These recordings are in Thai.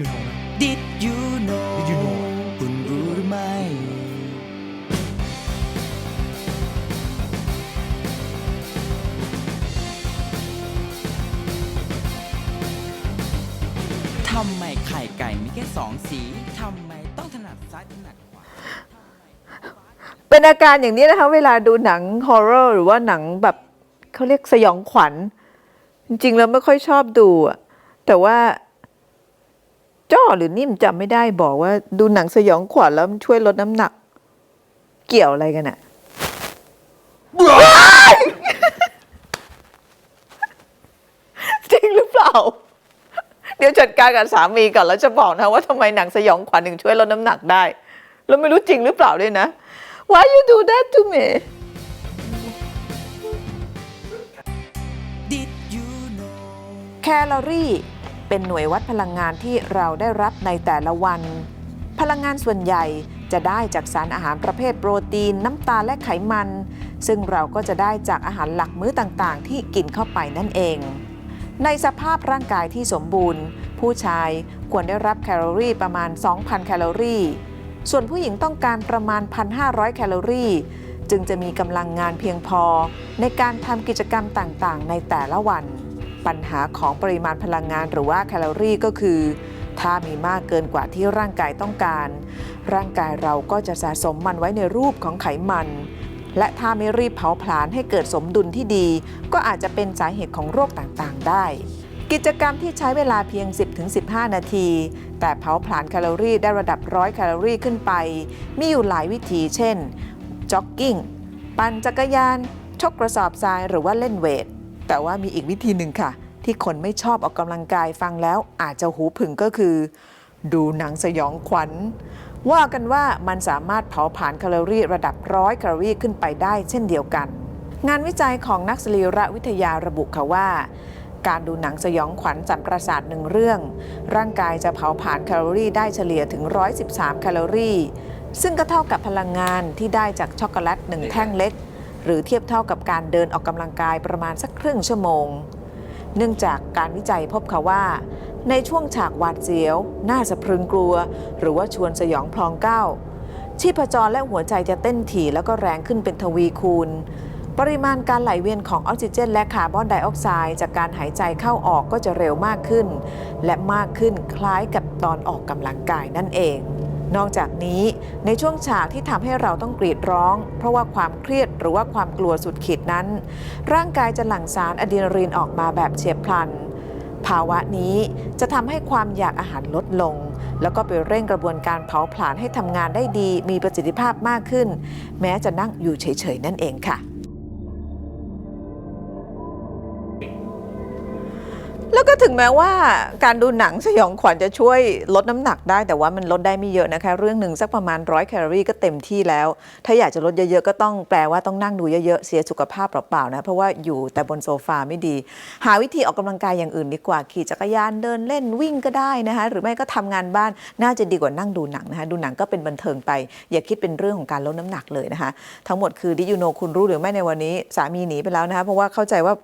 you know นะ Did you know Did you know คุณรู้หรือไม่ ทำไมไข่ไก่มีแค่สองสี ทำไมต้องถนัดซ้ายถนัดขวา เป็นอาการอย่างนี้นะคะ เวลาดูหนังฮอร์เรอร์หรือว่าหนังแบบเขาเรียกสยองขวัญ จริงๆแล้วไม่ค่อยชอบดูอะแต่ว่า จ้อหรือนิ่มจำไม่ได้บอกว่า ดูหนังสยองขวัญแล้วมันช่วยลดน้ำหนัก เกี่ยวอะไรกันอะจริงหรือเปล่า เดี๋ยวจัดการกับสามีก่อนแล้วจะบอกนะว่าทำไมหนังสยองขวัญถึงช่วยลดน้ำหนักได้ แล้วไม่รู้จริงหรือเปล่าด้วยนะ Why you do that to me Did you know แคลอรี่ เป็นหน่วยวัดพลังงานที่เราได้รับในแต่ละวัน พลังงานส่วนใหญ่จะได้จากสารอาหารประเภทโปรตีน น้ำตาลและไขมัน ซึ่งเราก็จะได้จากอาหารหลักมื้อต่างๆ ที่กินเข้าไปนั่นเอง ในสภาพร่างกายที่สมบูรณ์ ผู้ชายควรได้รับแคลอรี่ประมาณ 2,000 แคลอรี่ ส่วนผู้หญิงต้องการประมาณ 1,500 แคลอรี่ จึงจะมีกำลังงานเพียงพอในการทำกิจกรรมต่างๆ ในแต่ละวัน ปัญหาของปริมาณพลังงานหรือว่าแคลอรี่ก็คือ ถ้ามีมากเกินกว่าที่ร่างกายต้องการ ร่างกายเราก็จะสะสมมันไว้ในรูปของไขมัน และถ้าไม่รีบเผาผลาญให้เกิดสมดุลที่ดี ก็อาจจะเป็นสาเหตุของโรคต่างๆ ได้ กิจกรรมที่ใช้เวลาเพียง 10-15 นาที แต่เผาผลาญแคลอรี่ได้ระดับร้อยแคลอรี่ขึ้นไป มีอยู่หลายวิธี เช่นจ็อกกิ้งปั่นจักรยาน ชกกระสอบทรายหรือว่าเล่นเวท แต่ว่ามีอีกวิธีหนึ่งค่ะ ที่คนไม่ชอบออกกำลังกายฟังแล้วอาจจะหูผึ่งก็คือ ดูหนังสยองขวัญ ว่ากันว่ามันสามารถเผาผลาญแคลอรี่ระดับร้อยแคลอรี่ขึ้นไปได้เช่นเดียวกัน งานวิจัยของนักสรีรวิทยาระบุค่ะว่าการดูหนังสยองขวัญจับประสาทหนึ่งเรื่อง ร่างกายจะเผาผลาญแคลอรี่ได้เฉลี่ยถึง 113 แคลอรี่ ซึ่งก็เท่ากับพลังงานที่ได้จากช็อกโกแลตหนึ่งแท่งเล็ก หรือเทียบเท่ากับการเดินออกกำลังกายประมาณสักครึ่งชั่วโมง เนื่องจากการวิจัยพบค่ะว่า ในช่วงฉากหวาดเสียว น่าสะพรึงกลัว หรือว่าชวนสยองพลองก้าวชีพจรและหัวใจจะเต้นถี่แล้วก็แรงขึ้นเป็นทวีคูณ ปริมาณการไหลเวียนของออกซิเจน และคาร์บอนไดออกไซด์จากการหายใจเข้าออกก็จะเร็วมากขึ้น และมากขึ้นคล้ายกับตอนออกกำลังกายนั่นเอง นอกจากนี้ในช่วงฉากที่ทำให้เราต้องกรีดร้อง เพราะว่าความเครียดหรือว่าความกลัวสุดขีดนั้น ร่างกายจะหลั่งสารอะดรีนาลีนออกมาแบบเฉียบพลัน ภาวะนี้จะทำให้ความอยากอาหารลดลง แล้วก็ไปเร่งกระบวนการเผาผลาญให้ทำงานได้ดี มีประสิทธิภาพมากขึ้น แม้จะนั่งอยู่เฉยๆนั่นเองค่ะ ถึงแม้ว่าการดูหนังสยองขวัญจะช่วยลดน้ำหนักได้ แต่ว่ามันลดได้ไม่เยอะนะคะ เรื่องหนึ่งสักประมาณร้อยแคลอรี่ก็เต็มที่แล้ว ถ้าอยากจะลดเยอะๆ ก็ต้องแปลว่าต้องนั่งดูเยอะๆ เสียสุขภาพเปล่าๆนะ เพราะว่าอยู่แต่บนโซฟาไม่ดี หาวิธีออกกำลังกายอย่างอื่นดีกว่า ขี่จักรยานเดินเล่นวิ่งก็ได้นะคะ หรือไม่ก็ทำงานบ้านน่าจะดีกว่านั่งดูหนังนะคะ ดูหนังก็เป็นบันเทิงไป อย่าคิดเป็นเรื่องของการลดน้ำหนักเลยนะคะ ทั้งหมดคือดิยูโนคุณรู้หรือไม่ในวันนี้สามีหนีไปแล้วนะคะเพราะว่าเข้าใจว่า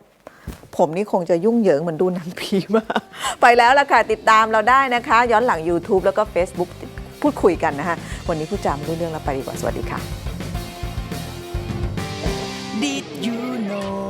ผมนี่คงจะยุ่งเหยิงเหมือนดูหนังผีมากไปแล้วล่ะค่ะ ติดตามเราได้นะคะ ย้อนหลัง YouTube แล้วก็ Facebook พูดคุยกันนะคะ วันนี้ผู้จาม่รู้เรื่องแล้วไปดีกว่า สวัสดีค่ะ Did you know